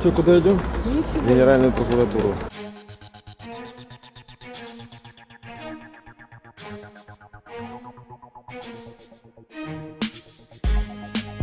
Что, куда идем? В Генеральную прокуратуру.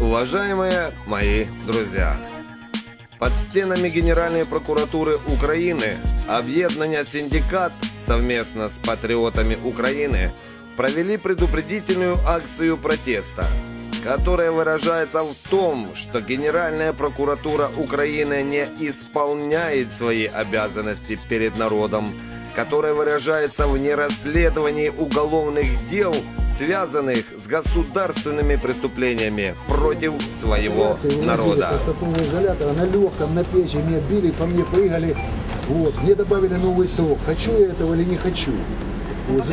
Уважаемые мои друзья, под стенами Генеральной прокуратуры Украины объединение «Синдикат» совместно с патриотами Украины провели предупредительную акцию протеста, которая выражается в том, что Генеральная прокуратура Украины не исполняет свои обязанности перед народом, которая выражается в нерасследовании уголовных дел, связанных с государственными преступлениями против своего народа. С такого изолятора на легком, на печи меня били, по мне прыгали. Вот. Мне добавили новый срок. Хочу я этого или не хочу. Вот.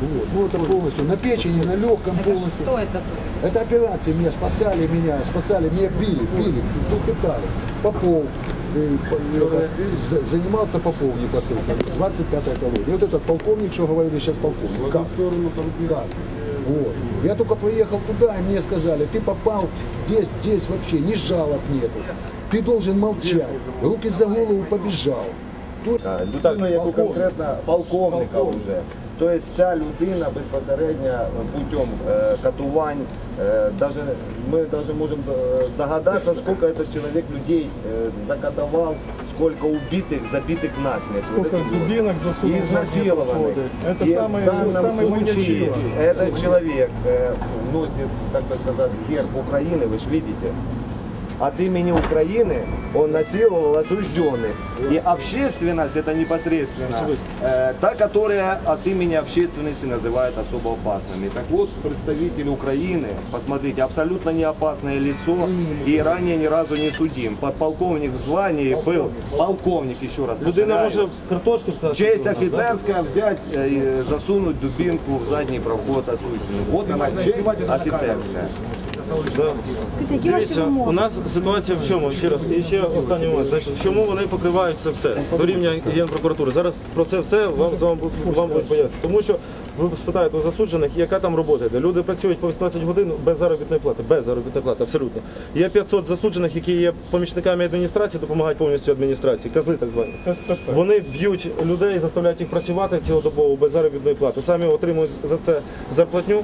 Вот. Ну это полностью на печени, на легком полностью. Кто это? Это операции меня спасали меня, спасали, меня били, били, тут пытали. Попов, э, по- это, за- занимался Попов непосредственно, 25-я колония. И вот этот полковник, что говорили сейчас полковник, как? Да. Вот. Я только приехал туда, и мне сказали, ты попал здесь, здесь вообще ни жалоб нету. Ты должен молчать. Руки за голову побежал. Тут людину, яку конкретно полковника вже. Тобто ця людина безпосередньо путем е, катувань, е, даже, ми даже можемо е, догадатися, скільки цей чоловік людей е, закатував, скільки убитих, забитих насмерть. Вот Сколько этих вот. дубинок И засунул изнасилованных. Это И самый, в данном самый случае маячок. этот человек э, носит, так бы сказать, герб Украины, вы же видите. От имени Украины он насиловал осужденных. И общественность это непосредственно э, та, которая от имени общественности называет особо опасными. Так вот, представитель Украины, посмотрите, абсолютно не опасное лицо и ранее ни разу не судим. Подполковник в звании был полковник еще раз. Людина повторяю. може картошку сказати. Честь офицерская взять э, и засунуть дубинку в задний проход осужденного. Вот она честь офицерская. Дивіться, у нас ситуація в чому? Ще раз, і ще останній момент. Значить, чому вони покривають це все до рівня генпрокуратури? Зараз про це все вам з вами вам будуть пояснити. Тому що ви спитаєте у засуджених, яка там робота йде. Люди працюють по 18 годин без заробітної плати, без заробітної плати, абсолютно. Є 500 засуджених, які є помічниками адміністрації, допомагають повністю адміністрації, казли так звані. Вони б'ють людей, заставляють їх працювати цілодобово без заробітної плати. Самі отримують за це зарплатню.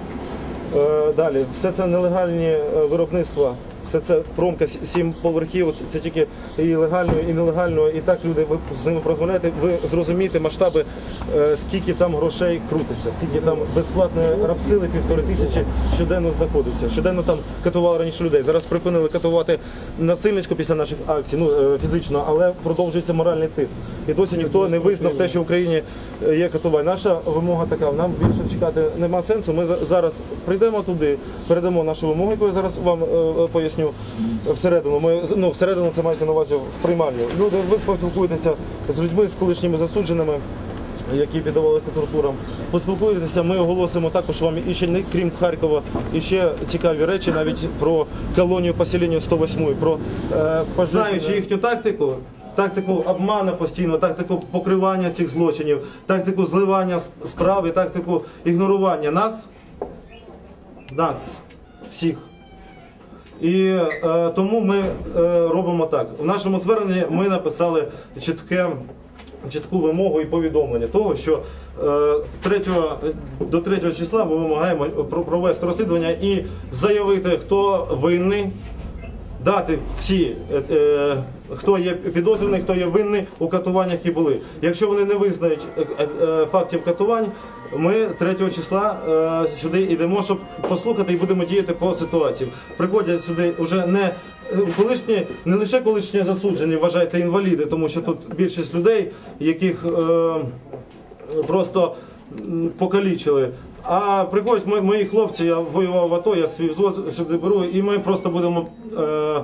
Е, Далі, все це нелегальні е, виробництва, все це промка сім поверхів, це, це тільки і легального, і нелегального. І так люди, ви з ними розмовляєте, ви зрозумієте масштаби, е, скільки там грошей крутиться, скільки там безплатної рабсили, півтори тисячі щоденно знаходиться. Щоденно там катували раніше людей. Зараз припинили катувати насильницько після наших акцій, ну е, фізично, але продовжується моральний тиск. І досі ніхто не визнав те, що в Україні е, є катування. Наша вимога така, нам більше чекати нема сенсу. Ми зараз прийдемо туди, передамо нашу вимогу, яку я зараз вам е, е, поясню всередину. Ми ну, всередину це мається на увазі в приймальню. Люди, ви поспілкуєтеся з людьми, з колишніми засудженими. Які піддавалися тортурам, поспілкуєтеся. Ми оголосимо також вам і ще не крім Харкова, і ще цікаві речі, навіть про колонію поселення 108, про е, знаючи їхню тактику, тактику обману постійно, тактику покривання цих злочинів, тактику зливання с- справ і тактику ігнорування нас, нас всіх. І е, тому ми е, робимо так. В нашому зверненні ми написали чітке, чітку вимогу і повідомлення того, що е, 3, до 3 числа ми вимагаємо про- провести розслідування і заявити, хто винний, дати всі, е, е, хто є підозрюваний, хто є винний у катуваннях, які були. Якщо вони не визнають е, е, фактів катувань, ми 3 числа е, сюди йдемо, щоб послухати і будемо діяти по ситуації. Приходять сюди вже не колишні, не лише колишні засуджені, вважайте інваліди, тому що тут більшість людей, яких е, просто покалічили. А приходять мої, мої хлопці, я воював в АТО, я свій взвод сюди беру, і ми просто будемо е,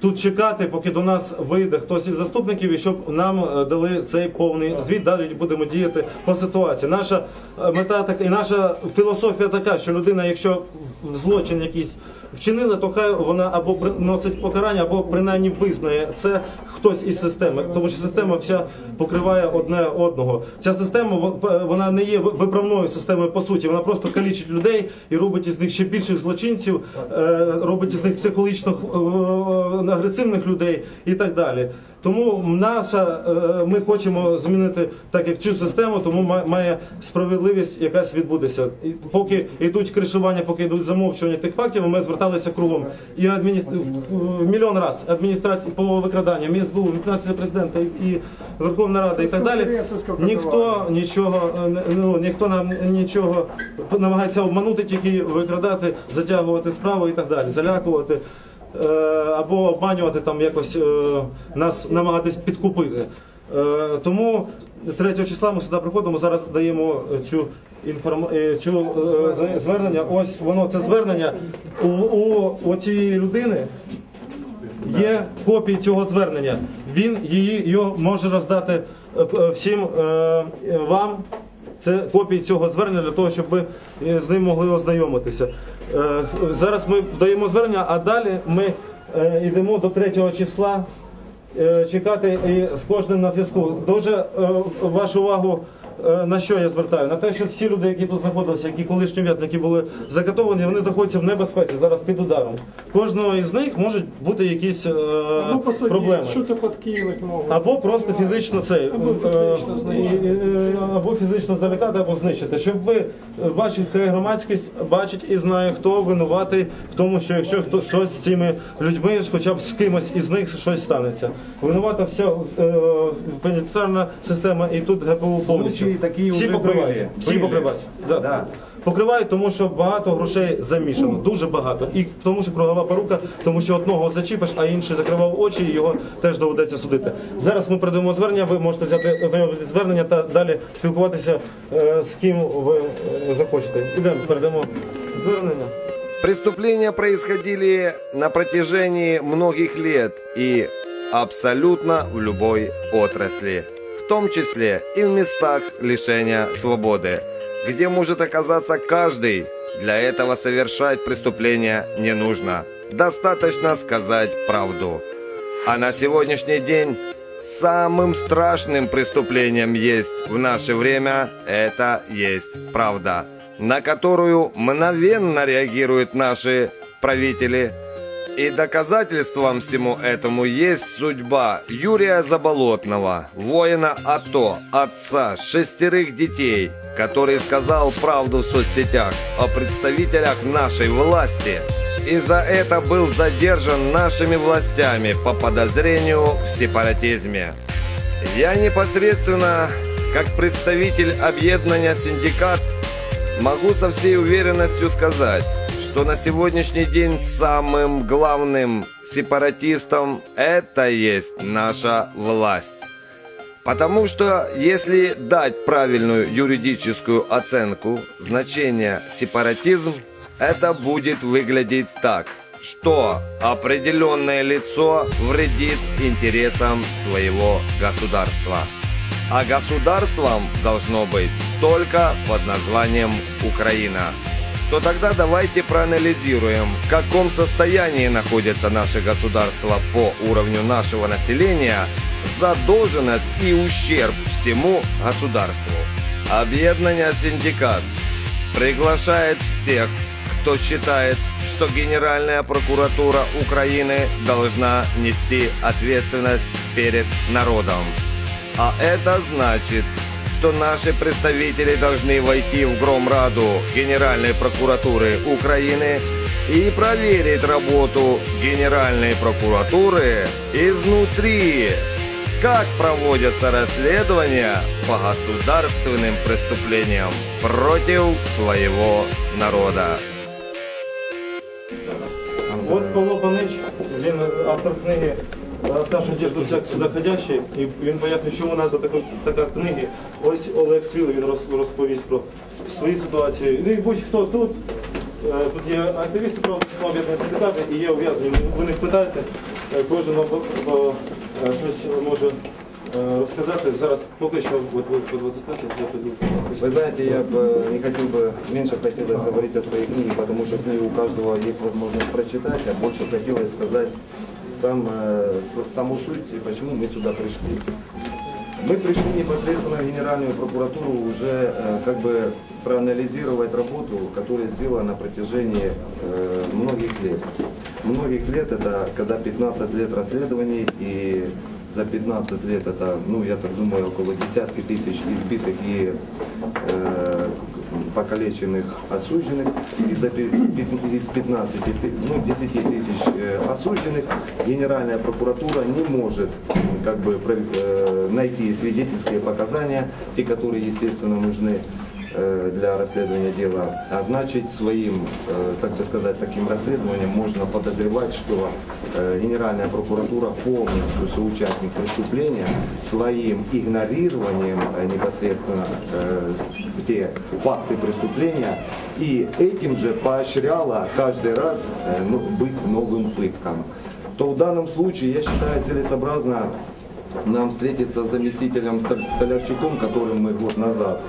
тут чекати, поки до нас вийде хтось із заступників, і щоб нам е, дали цей повний звіт. Далі будемо діяти по ситуації. Наша е, мета така і наша філософія така, що людина, якщо в злочин якийсь вчинили, то хай вона або приносить покарання, або принаймні визнає це хтось із системи, тому що система вся покриває одне одного. Ця система вона не є виправною системою по суті. Вона просто калічить людей і робить із них ще більших злочинців, е, робить із них психологічно е, агресивних людей і так далі. Тому наша е, ми хочемо змінити так як цю систему, тому ма- має справедливість якась відбутися. І поки йдуть кришування, поки йдуть замовчування тих фактів, ми зверталися кругом і адміністр... мільйон раз адміністрації по викраданням, і СБУ, адміністрація президента і- Верховна Рада, і так далі. Ніхто нічого ну ніхто нам нічого намагається обманути, тільки викрадати, затягувати справу і так далі, залякувати. Е, Або обманювати там якось е, нас намагатись підкупити. Е, Тому 3 числа ми сюди приходимо. Зараз даємо цю інформ... е, цю звернення. Ось воно це звернення у, у, у цієї людини є копії цього звернення. Він її його може роздати всім вам. Це копії цього звернення для того, щоб ви з ним могли ознайомитися. Е, Зараз ми даємо звернення, а далі ми е, йдемо до 3 числа е, чекати і з кожним на зв'язку. Дуже вашу увагу. Е, На що я звертаю? На те, що всі люди, які тут знаходилися, які колишні в'язні, які були закатовані, вони знаходяться в небезпеці зараз під ударом. Кожного із них можуть бути якісь е, проблеми. Що-то подкинуть можуть. Або просто фізично це Або фізично е, знищити. е, або фізично залякати, або знищити. Щоб ви е, бачите, хай громадськість бачить і знає, хто винуватий в тому, що якщо хто щось з цими людьми, хоча б з кимось із них щось станеться. Винувата вся е, пенітенціарна система і тут ГПУ повністю. Случаї такі Всі вже покривають. були. Всі Були. покривають. Да. Да. Покривають, тому що багато грошей замішано, дуже багато. І тому, що кругова порука, тому що одного зачіпиш, а інший закривав очі, і його теж доведеться судити. Зараз ми передамо звернення. Ви можете взяти ознайомитися звернення та далі спілкуватися е, з ким ви е, захочете. Ідемо, передамо звернення. Преступления происходили на протяжении многих лет и абсолютно в любой отрасли, том числе и в местах лишения свободы, где может оказаться каждый. Для этого совершать преступление не нужно. Достаточно сказать правду. А на сегодняшний день самым страшным преступлением есть в наше время это есть правда, на которую мгновенно реагируют наши правители. И доказательством всему этому есть судьба Юрия Заболотного, воина АТО, отца шестерых детей, который сказал правду в соцсетях о представителях нашей власти и за это был задержан нашими властями по подозрению в сепаратизме. Я непосредственно, как представитель объединения «Синдикат», могу со всей уверенностью сказать, что на сегодняшний день самым главным сепаратистом это есть наша власть. Потому что если дать правильную юридическую оценку значения сепаратизм, это будет выглядеть так, что определенное лицо вредит интересам своего государства. А государством должно быть только под названием Украина. То тогда давайте проанализируем, в каком состоянии находится наше государство по уровню нашего населения, задолженность и ущерб всему государству. Объединение «Синдикат» приглашает всех, кто считает, что Генеральная прокуратура Украины должна нести ответственность перед народом. А это значит, что наши представители должны войти в Громраду Генеральной прокуратуры Украины и проверить работу Генеральной прокуратуры изнутри. Как проводятся расследования по государственным преступлениям против своего народа. От Павло Панич, він автор книги «Оставши одежду всяк сюди ходящий», і він пояснює, чому назва така, така книги. Ось Олег Свіл, він роз- розповість про свої ситуації. Ну і будь-хто тут, е, тут є активісти православного об'єднання синдикати і є ув'язнені. Ви них питаєте, е, кожен вам по- по- е, щось може е, розказати зараз поки що от ви по 25 я піду. Вы знаете, я бы не хотел бы, меньше хотелось говорить о своей книге, потому что книгу у каждого есть возможность прочитать, а больше хотелось сказать сам, э, саму суть, почему мы сюда пришли. Мы пришли непосредственно в Генеральную прокуратуру уже э, как бы проанализировать работу, которая сделана на протяжении э, многих лет. Многих лет это когда 15 лет расследований и за 15 лет это, ну я так думаю, около десятки тысяч избитых и э, покалеченных осужденных. И за пи- пи- из 15, ты- ну 10 тысяч э, осужденных Генеральная прокуратура не может как бы э, найти свидетельские показания, те, которые, естественно, нужны для расследования дела, а значит своим, э, так сказать, таким расследованием можно подозревать, что э, Генеральная прокуратура полностью соучастник преступления своим игнорированием э, непосредственно э, те факты преступления и этим же поощряла каждый раз э, ну, быть новым пыткам. То в данном случае я считаю целесообразно нам встретиться с заместителем Стол- Столярчуком, которым мы год назад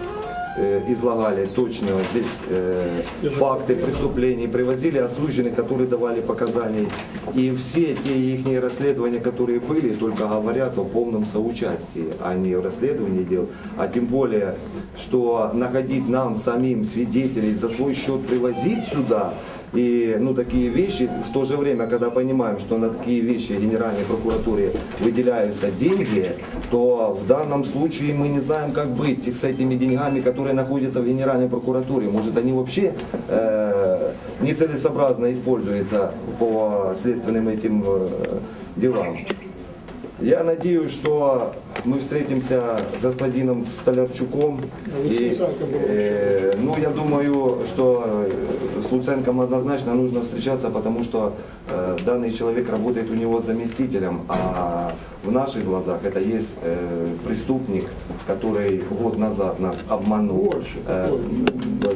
э, излагали точно здесь э, факты преступлений, привозили осужденных, которые давали показания. И все те их расследования, которые были, только говорят о полном соучастии, а не о расследовании дел. А тем более, что находить нам самим свидетелей за свой счет привозить сюда, и ну, такие вещи, в то же время, когда понимаем, что на такие вещи Генеральной прокуратуре выделяются деньги, то в данном случае мы не знаем, как быть с этими деньгами, которые находятся в Генеральной прокуратуре. Может, они вообще э, нецелесообразно используются по следственным этим э, делам. Я надеюсь, что мы встретимся с господином Столярчуком. И, э, ну, я думаю, что с Луценком однозначно нужно встречаться, потому что э, данный человек работает у него заместителем, а в наших глазах это есть э, преступник, который год назад нас обманул. Э,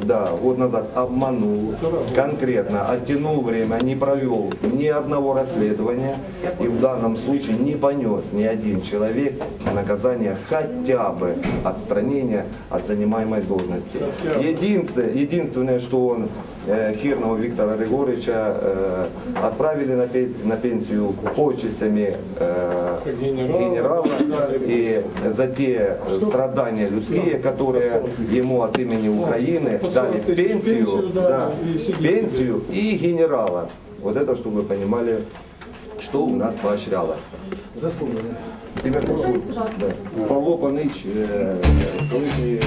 да, год назад обманул, конкретно оттянул время, не провел ни одного расследования и в данном случае не понес ни один человек наказание хотя бы отстранения от занимаемой должности. Единственное, единственное что он э, Хирного Виктора Григорьевича э, отправили на пенсию почестями э, генерала и за те страдания людские, которые ему от имени Украины дали пенсию, да, пенсию и генерала. Вот это, чтобы вы понимали, что у нас поощрялось. Заслуженно. Тебе прошу. Да. Павло Панич, е, колишній